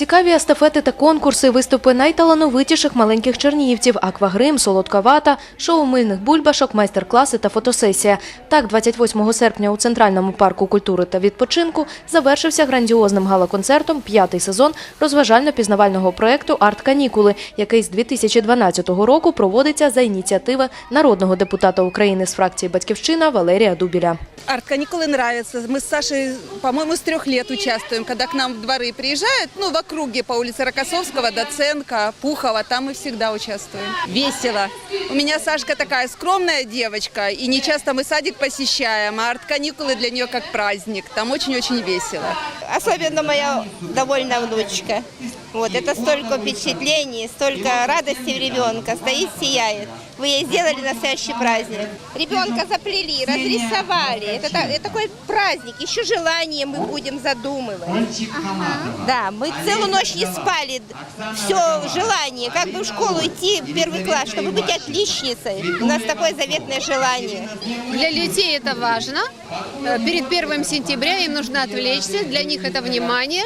Цікаві естафети та конкурси, виступи найталановитіших маленьких чернігівців, аквагрим, солодка вата, шоу мильних бульбашок, майстер-класи та фотосесія. Так, 28 серпня у Центральному парку культури та відпочинку завершився грандіозним гала-концертом п'ятий сезон розважально-пізнавального проєкту «Арт-канікули», який з 2012 року проводиться за ініціативи народного депутата України з фракції «Батьківщина» Валерія Дубіля. Арт-каникулы нравятся. Мы с Сашей, по-моему, с трех лет участвуем, когда к нам в дворы приезжают, ну, в округе по улице Рокоссовского, Доценко, Пухова, там мы всегда участвуем. Весело. У меня Сашка такая скромная девочка, и не часто мы садик посещаем, а арт-каникулы для нее как праздник. Там очень-очень весело. Особенно моя довольная внучка. Вот, это столько впечатлений, столько радости в ребенка, стоит, сияет. Вы ей сделали настоящий праздник. Ребенка заплели, разрисовали. Это, это такой праздник. Еще желание мы будем задумывать. Да, мы целую ночь не спали. Все желание, как бы в школу идти в первый класс, чтобы быть отличницей. У нас такое заветное желание. Для детей это важно. Перед первым сентября им нужно отвлечься, для них это внимание,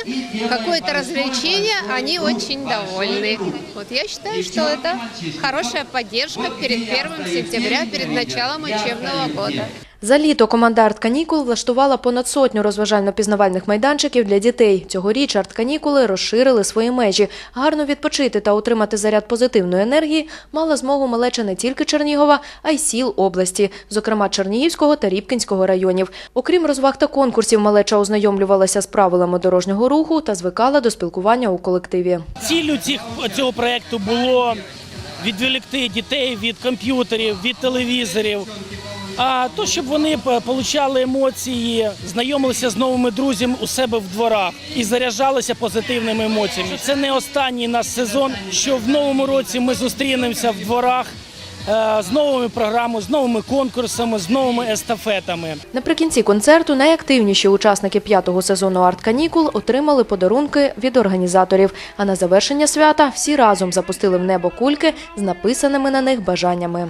какое-то развлечение, они очень довольны. Вот я считаю, что это хорошая поддержка перед первым сентября, перед началом учебного года. За літо команда «Арт-канікул» влаштувала понад сотню розважально-пізнавальних майданчиків для дітей. Цьогоріч «Арт-канікули» розширили свої межі. Гарно відпочити та отримати заряд позитивної енергії мала змогу малеча не тільки Чернігова, а й сіл області, зокрема Чернігівського та Рібкінського районів. Окрім розваг та конкурсів, малеча ознайомлювалася з правилами дорожнього руху та звикала до спілкування у колективі. Ціллю цього проєкту було відволікти дітей від комп'ютерів, від телевізорів. А то, щоб вони получали емоції, знайомилися з новими друзями у себе в дворах і заряджалися позитивними емоціями. Це не останній наш сезон. Що в новому році ми зустрінемося в дворах е, з новими програмами, з новими конкурсами, з новими естафетами. Наприкінці концерту найактивніші учасники п'ятого сезону «Арт-канікул» отримали подарунки від організаторів. А на завершення свята всі разом запустили в небо кульки з написаними на них бажаннями.